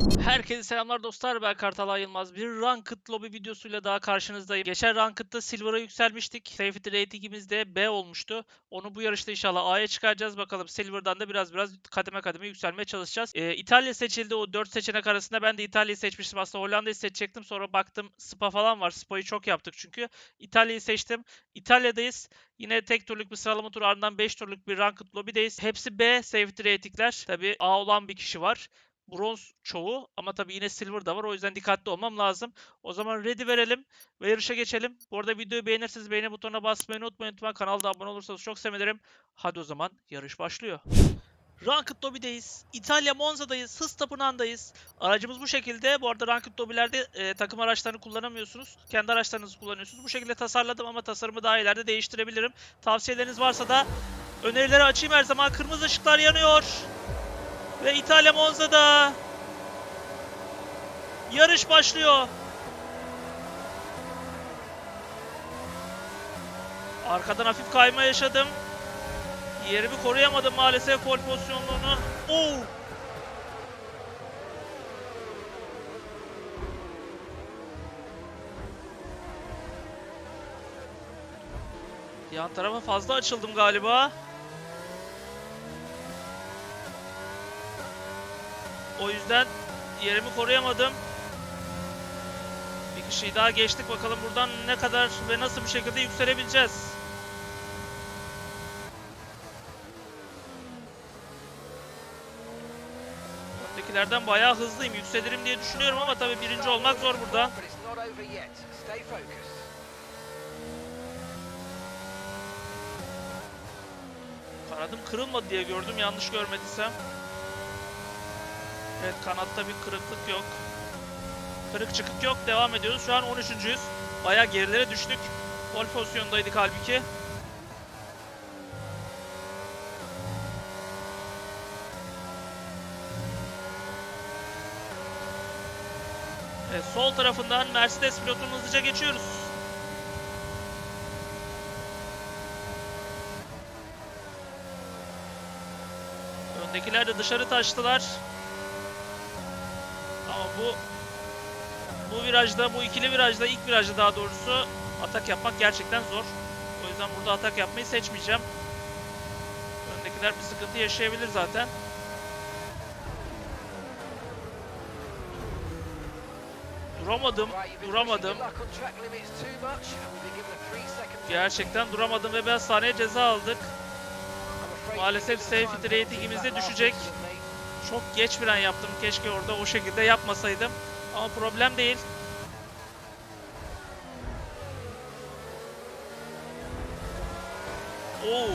Herkese selamlar dostlar ben Kartal Yılmaz. Bir Ranked Lobby videosuyla daha karşınızdayım. Geçen Ranked'da Silver'a yükselmiştik. Safety ratingimiz de B olmuştu. Onu bu yarışta inşallah A'ya çıkaracağız. Bakalım Silver'dan da biraz biraz kademe kademe yükselmeye çalışacağız. Ee, İtalya seçildi o 4 seçenek arasında. Ben de İtalya'yı seçmiştim. Aslında Hollanda'yı seçecektim. Sonra baktım Spa falan var. Spa'yı çok yaptık çünkü. İtalya'yı seçtim. İtalya'dayız. Yine tek turluk bir sıralama turu ardından 5 turluk bir Ranked Lobby'deyiz. Hepsi B safety ratingler. Tabi A olan bir kişi var bronz çoğu ama tabii yine silver da var. O yüzden dikkatli olmam lazım. O zaman ready verelim ve yarışa geçelim. Bu arada videoyu beğenirseniz beğeni butonuna basmayı unutmayın. Lütfen kanalda abone olursanız çok sevinirim. Hadi o zaman yarış başlıyor. Ranked Lobby'deyiz. İtalya Monza'dayız. Hız tapınağındayız. Aracımız bu şekilde. Bu arada Ranked Lobby'lerde e, takım araçlarını kullanamıyorsunuz. Kendi araçlarınızı kullanıyorsunuz. Bu şekilde tasarladım ama tasarımı daha ileride değiştirebilirim. Tavsiyeleriniz varsa da önerileri açayım her zaman. Kırmızı ışıklar yanıyor. Ve İtalya Monza'da yarış başlıyor. Arkadan hafif kayma yaşadım. Yerimi koruyamadım maalesef pol pozisyonluğunu. Oo! Yan tarafa fazla açıldım galiba. O yüzden yerimi koruyamadım. Bir kişiyi daha geçtik. Bakalım buradan ne kadar ve nasıl bir şekilde yükselebileceğiz. Öndekilerden bayağı hızlıyım. Yükselirim diye düşünüyorum ama tabii birinci olmak zor burada. Kanadım kırılmadı diye gördüm. Yanlış görmediysem. Evet kanatta bir kırıklık yok. Kırık çıkık yok. Devam ediyoruz. Şu an 13.yüz. Bayağı gerilere düştük. Gol pozisyondaydık halbuki. Evet, sol tarafından Mercedes pilotunu hızlıca geçiyoruz. Öndekiler de dışarı taştılar. Bu bu virajda, bu ikili virajda, ilk virajda daha doğrusu atak yapmak gerçekten zor. O yüzden burada atak yapmayı seçmeyeceğim. Öndekiler bir sıkıntı yaşayabilir zaten. Duramadım, duramadım. Gerçekten duramadım ve biraz saniye ceza aldık. Maalesef safety ratingimiz de düşecek. Çok geç fren yaptım. Keşke orada o şekilde yapmasaydım. Ama problem değil. Oo.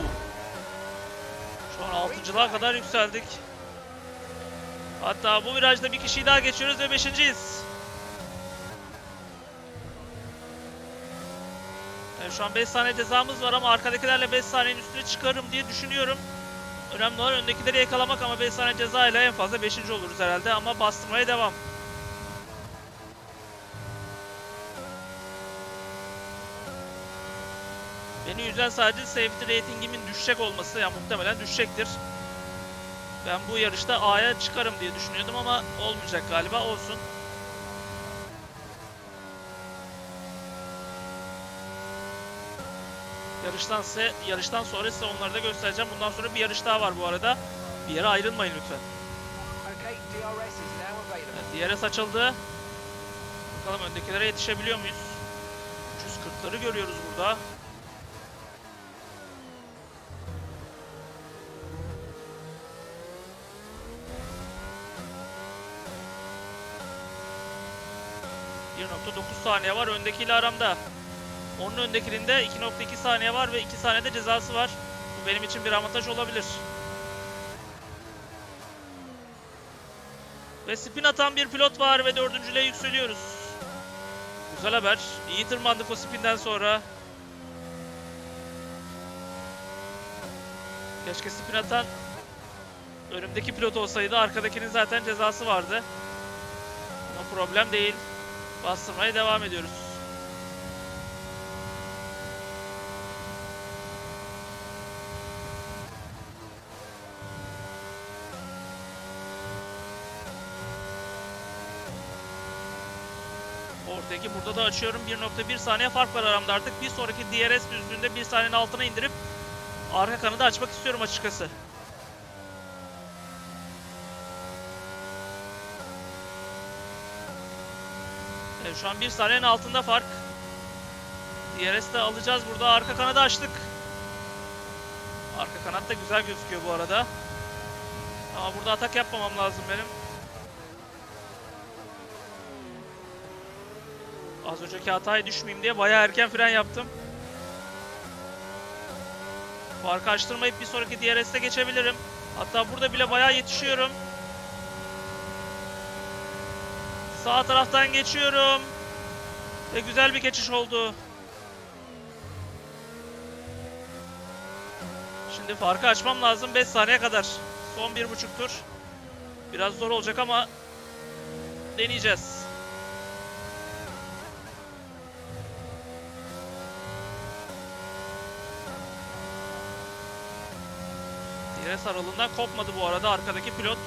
Şu an 6.lığa kadar yükseldik. Hatta bu virajda bir kişiyi daha geçiyoruz ve 5.yiz. Evet, şu an 5 saniye cezamız var ama arkadakilerle 5 saniyenin üstüne çıkarım diye düşünüyorum. Önemli olan öndekileri yakalamak ama 5 saniye ceza ile en fazla 5. oluruz herhalde ama bastırmaya devam. Beni üzen sadece safety ratingimin düşecek olması yani muhtemelen düşecektir. Ben bu yarışta A'ya çıkarım diye düşünüyordum ama olmayacak galiba olsun. Yarıştan size, yarıştan sonra size onları da göstereceğim. Bundan sonra bir yarış daha var bu arada. Bir yere ayrılmayın lütfen. Evet, DRS açıldı. Bakalım öndekilere yetişebiliyor muyuz? 340'ları görüyoruz burada. ...1.9 saniye var öndekiyle aramda. Onun öndekinin de 2.2 saniye var ve 2 saniyede cezası var. Bu benim için bir avantaj olabilir. Ve spin atan bir pilot var ve dördüncülüğe yükseliyoruz. Güzel haber. İyi tırmandık o spinden sonra. Keşke spin atan önümdeki pilot olsaydı. Arkadakinin zaten cezası vardı. Ama problem değil. Bastırmaya devam ediyoruz. Porteki burada da açıyorum. 1.1 saniye fark var aramda artık. Bir sonraki DRS düzlüğünde 1 saniyenin altına indirip arka kanadı açmak istiyorum açıkçası. Evet, şu an 1 saniyenin altında fark. DRS de alacağız burada. Arka kanadı açtık. Arka kanat da güzel gözüküyor bu arada. Ama burada atak yapmamam lazım benim. Az önceki hataya düşmeyeyim diye bayağı erken fren yaptım. Farkı açtırmayıp bir sonraki DRS'e geçebilirim. Hatta burada bile bayağı yetişiyorum. Sağ taraftan geçiyorum. Ve güzel bir geçiş oldu. Şimdi farkı açmam lazım 5 saniye kadar. Son 1.5 tur. Biraz zor olacak ama deneyeceğiz. DRS aralığından kopmadı bu arada arkadaki pilot.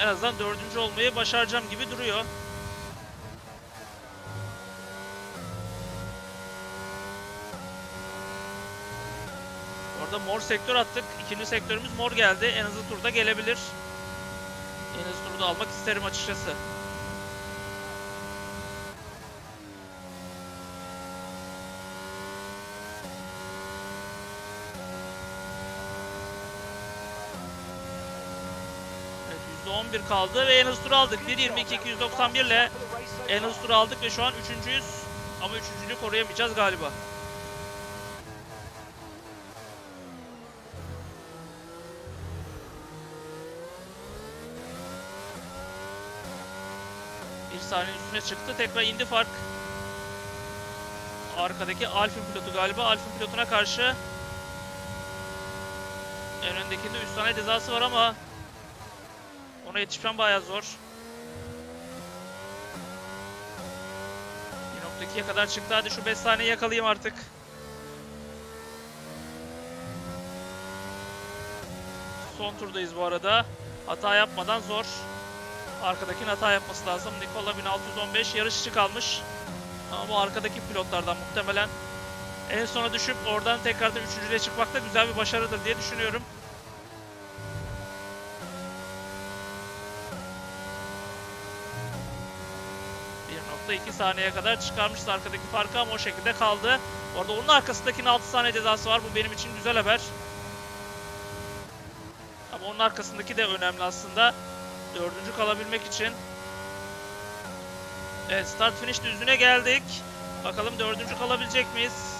En azından dördüncü olmayı başaracağım gibi duruyor. Orada mor sektör attık. İkinci sektörümüz mor geldi. En hızlı turda gelebilir. En hızlı turda almak isterim açıkçası. Evet, %11 kaldı ve en hızlı turu aldık. 1.22.291 ile en hızlı turu aldık ve şu an üçüncüyüz. Ama üçüncülüğü koruyamayacağız galiba. Bir saniye üstüne çıktı. Tekrar indi fark. Arkadaki Alfin pilotu galiba. Alfin pilotuna karşı en öndekinde 3 tane cezası var ama ona yetişmem bayağı zor. 1.2'ye kadar çıktı. Hadi şu 5 saniye yakalayayım artık. Son turdayız bu arada. Hata yapmadan zor. Arkadakinin hata yapması lazım. Nikola 1615 yarışçı kalmış. Ama bu arkadaki pilotlardan muhtemelen en sona düşüp oradan tekrardan üçüncüye çıkmak da güzel bir başarıdır diye düşünüyorum. ...1.2 saniyeye kadar çıkarmıştı arkadaki farkı ama o şekilde kaldı. Orada onun arkasındakinin 6 saniye cezası var. Bu benim için güzel haber. Ama onun arkasındaki de önemli aslında. Dördüncü kalabilmek için. Evet start finish düzlüğüne geldik. Bakalım dördüncü kalabilecek miyiz?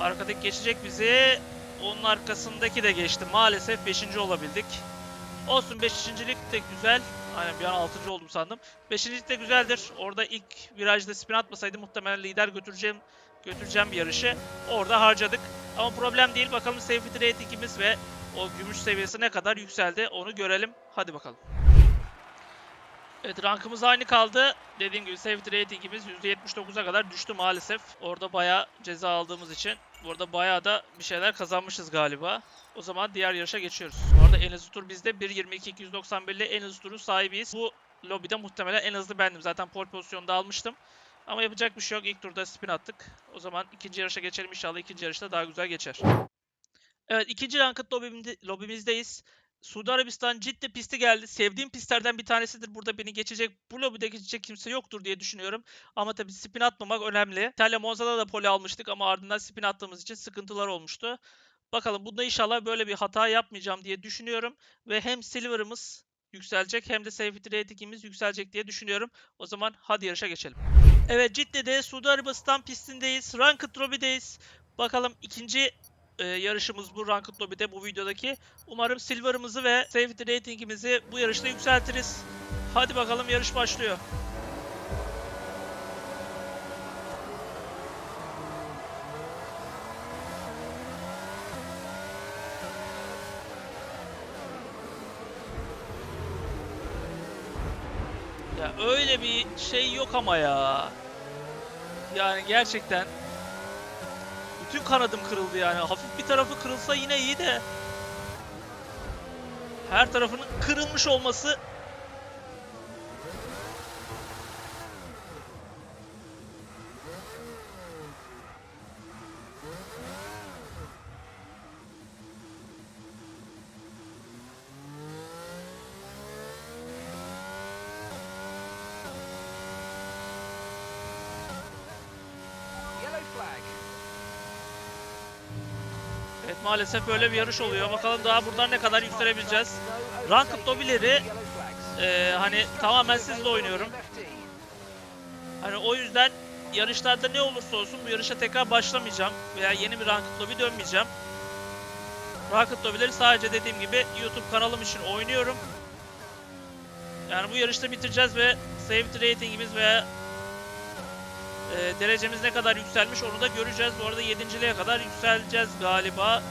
Arkadaki geçecek bizi. Onun arkasındaki de geçti. Maalesef beşinci olabildik. Olsun beşincilik de güzel. Aynen bir an altıncı oldum sandım. Beşincilik de güzeldir. Orada ilk virajda spin atmasaydı muhtemelen lider götüreceğim götüreceğim bir yarışı. Orada harcadık. Ama problem değil. Bakalım safety ratingimiz ve o gümüş seviyesi ne kadar yükseldi onu görelim. Hadi bakalım. Evet rankımız aynı kaldı. Dediğim gibi safety ratingimiz %79'a kadar düştü maalesef. Orada bayağı ceza aldığımız için. Burada bayağı da bir şeyler kazanmışız galiba. O zaman diğer yarışa geçiyoruz. Bu arada en hızlı tur bizde 1.22.291 ile en hızlı turun sahibiyiz. Bu lobide muhtemelen en hızlı bendim. Zaten pole pozisyonda almıştım. Ama yapacak bir şey yok. İlk turda spin attık. O zaman ikinci yarışa geçelim inşallah. ikinci yarışta daha güzel geçer. Evet ikinci ranked lobimde, lobimizdeyiz. Suudi Arabistan Cidde pisti geldi. Sevdiğim pistlerden bir tanesidir. Burada beni geçecek, bu lobide geçecek kimse yoktur diye düşünüyorum. Ama tabii spin atmamak önemli. İtalya Monza'da da pole almıştık ama ardından spin attığımız için sıkıntılar olmuştu. Bakalım bunda inşallah böyle bir hata yapmayacağım diye düşünüyorum. Ve hem Silver'ımız yükselecek hem de safety ratingimiz yükselecek diye düşünüyorum. O zaman hadi yarışa geçelim. Evet Cidde'de Suudi Arabistan pistindeyiz. Ranked lobby'deyiz. Bakalım ikinci e, yarışımız bu Ranked Lobby'de bu videodaki. Umarım Silver'ımızı ve Safety Rating'imizi bu yarışta yükseltiriz. Hadi bakalım yarış başlıyor. Ya öyle bir şey yok ama ya. Yani gerçekten bütün kanadım kırıldı yani. Hafif bir tarafı kırılsa yine iyi de. Her tarafının kırılmış olması maalesef böyle bir yarış oluyor. Bakalım daha buradan ne kadar yükselebileceğiz. Ranked lobileri e, hani tamamen sizle oynuyorum. Hani o yüzden yarışlarda ne olursa olsun bu yarışa tekrar başlamayacağım. Veya yeni bir Ranked lobby dönmeyeceğim. Ranked lobbyleri sadece dediğim gibi YouTube kanalım için oynuyorum. Yani bu yarışta bitireceğiz ve safety ratingimiz veya e, derecemiz ne kadar yükselmiş onu da göreceğiz. Bu arada 7.liğe kadar yükseleceğiz galiba.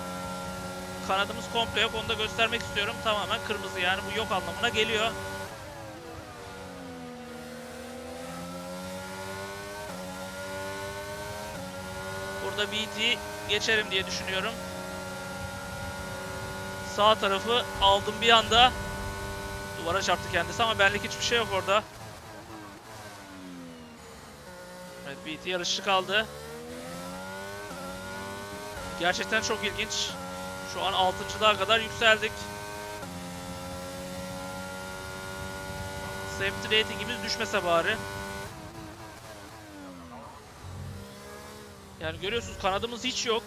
Kanadımız komple yok onu da göstermek istiyorum. Tamamen kırmızı yani bu yok anlamına geliyor. Burada BT geçerim diye düşünüyorum. Sağ tarafı aldım bir anda. Duvara çarptı kendisi ama benlik hiçbir şey yok orada. Evet BT yarışçı kaldı. Gerçekten çok ilginç. Şu an 6.lığa kadar yükseldik. Safety ratingimiz düşmese bari. Yani görüyorsunuz kanadımız hiç yok.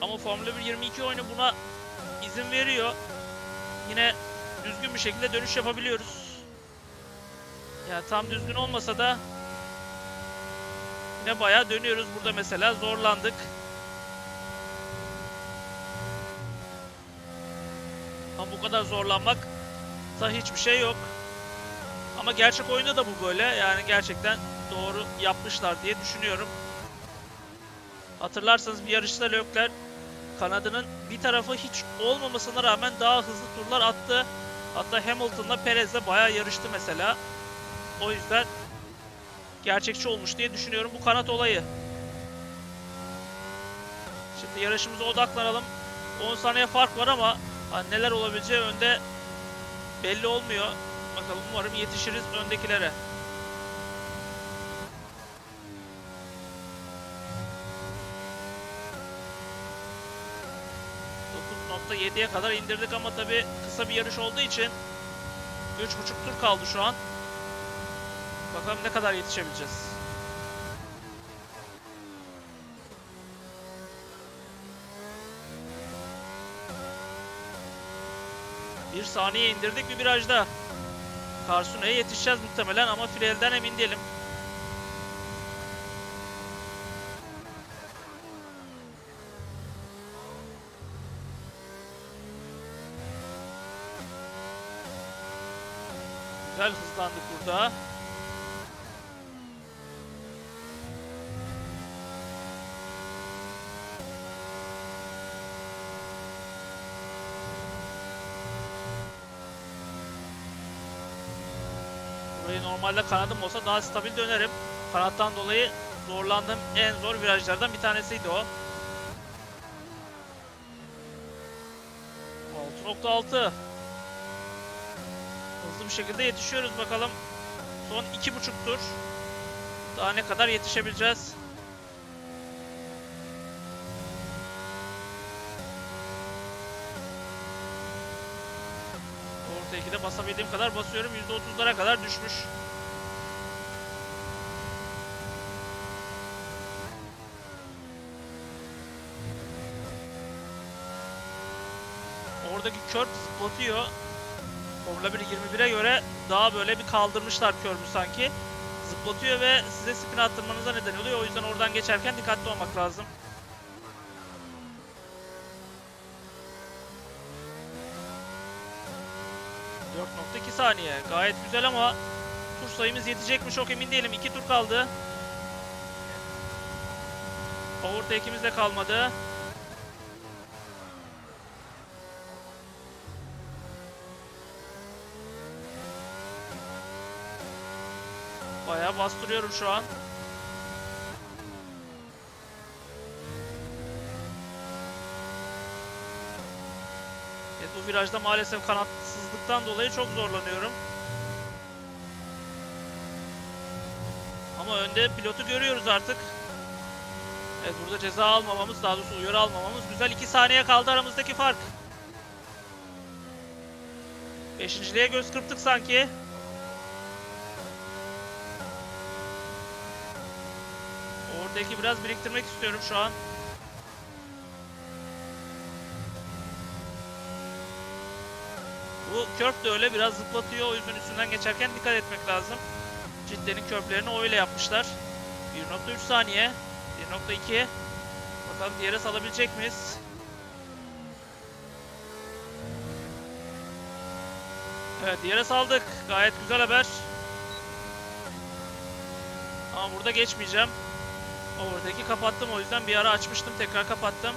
Ama Formula 1 22 oyunu buna izin veriyor. Yine düzgün bir şekilde dönüş yapabiliyoruz. Yani tam düzgün olmasa da yine bayağı dönüyoruz. Burada mesela zorlandık. Ama bu kadar zorlanmak da hiçbir şey yok. Ama gerçek oyunda da bu böyle. Yani gerçekten doğru yapmışlar diye düşünüyorum. Hatırlarsanız bir yarışta Leclerc kanadının bir tarafı hiç olmamasına rağmen daha hızlı turlar attı. Hatta Hamilton'la Perez'le bayağı yarıştı mesela. O yüzden gerçekçi olmuş diye düşünüyorum bu kanat olayı. Şimdi yarışımıza odaklanalım. 10 saniye fark var ama hani neler olabileceği önde belli olmuyor. Bakalım umarım yetişiriz öndekilere. %7'ye kadar indirdik ama tabi kısa bir yarış olduğu için 3.5 tur kaldı şu an. Bakalım ne kadar yetişebileceğiz. Bir saniye indirdik bir virajda. Karsuna'ya yetişeceğiz muhtemelen ama Frel'den emin değilim. Güzel hızlandık burada. Normalde kanadım olsa daha stabil dönerim. Kanattan dolayı zorlandığım en zor virajlardan bir tanesiydi o. 6.6 Hızlı bir şekilde yetişiyoruz bakalım. Son iki buçuk tur. Daha ne kadar yetişebileceğiz? Basabildiğim kadar basıyorum. %30'lara kadar düşmüş. Oradaki kört zıplatıyor. Formula 1 21'e göre daha böyle bir kaldırmışlar körbü sanki. Zıplatıyor ve size spin attırmanıza neden oluyor. O yüzden oradan geçerken dikkatli olmak lazım. ...4.2 saniye. Gayet güzel ama... ...tur sayımız yetecek mi çok emin değilim. 2 tur kaldı. Overtake'imiz de kalmadı. Bayağı bastırıyorum şu an. Bu virajda maalesef kanatsızlıktan dolayı çok zorlanıyorum. Ama önde pilotu görüyoruz artık. Evet burada ceza almamamız, daha doğrusu uyarı almamamız güzel. 2 saniye kaldı aramızdaki fark. Beşinciliğe göz kırptık sanki. Oradaki biraz biriktirmek istiyorum şu an. Bu körp de öyle biraz zıplatıyor. O yüzden üstünden geçerken dikkat etmek lazım. Ciddenin körplerini öyle yapmışlar. 1.3 saniye. 1.2. Bakalım diğere salabilecek miyiz? Evet diğere saldık. Gayet güzel haber. Ama burada geçmeyeceğim. Overtake'i kapattım o yüzden bir ara açmıştım tekrar kapattım.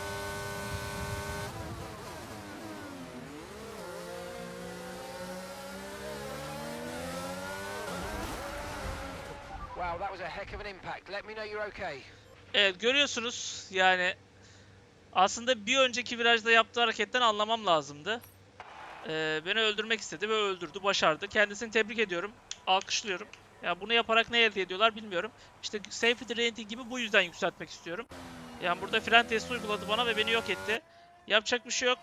Evet görüyorsunuz yani aslında bir önceki virajda yaptığı hareketten anlamam lazımdı. Ee, beni öldürmek istedi ve öldürdü, başardı. Kendisini tebrik ediyorum, alkışlıyorum. Ya bunu yaparak ne elde ediyorlar bilmiyorum. İşte safety ratingimi bu yüzden yükseltmek istiyorum. Yani burada fren testi uyguladı bana ve beni yok etti. Yapacak bir şey yok.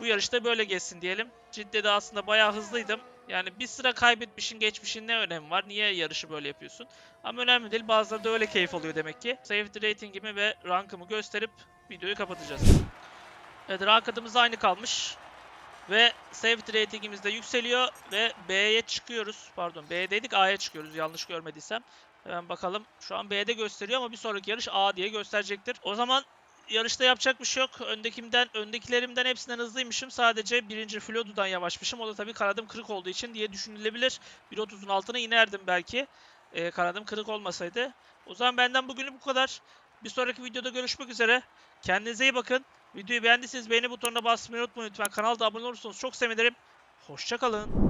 Bu yarışta böyle geçsin diyelim. Cidde'de aslında bayağı hızlıydım. Yani bir sıra kaybetmişin geçmişin ne önemi var? Niye yarışı böyle yapıyorsun? Ama önemli değil. Bazıları da öyle keyif alıyor demek ki. Safety ratingimi ve rankımı gösterip videoyu kapatacağız. Evet rankadımız aynı kalmış. Ve safety ratingimiz de yükseliyor ve B'ye çıkıyoruz. Pardon B'deydik A'ya çıkıyoruz yanlış görmediysem. Hemen bakalım. Şu an B'de gösteriyor ama bir sonraki yarış A diye gösterecektir. O zaman yarışta yapacak bir şey yok. Öndekimden, öndekilerimden hepsinden hızlıymışım. Sadece birinci Flodu'dan yavaşmışım. O da tabii kanadım kırık olduğu için diye düşünülebilir. 1.30'un altına inerdim belki. Ee, kanadım kırık olmasaydı. O zaman benden bugünlük bu kadar. Bir sonraki videoda görüşmek üzere. Kendinize iyi bakın. Videoyu beğendiyseniz beğeni butonuna basmayı unutmayın lütfen. Kanala da abone olursanız çok sevinirim. Hoşçakalın.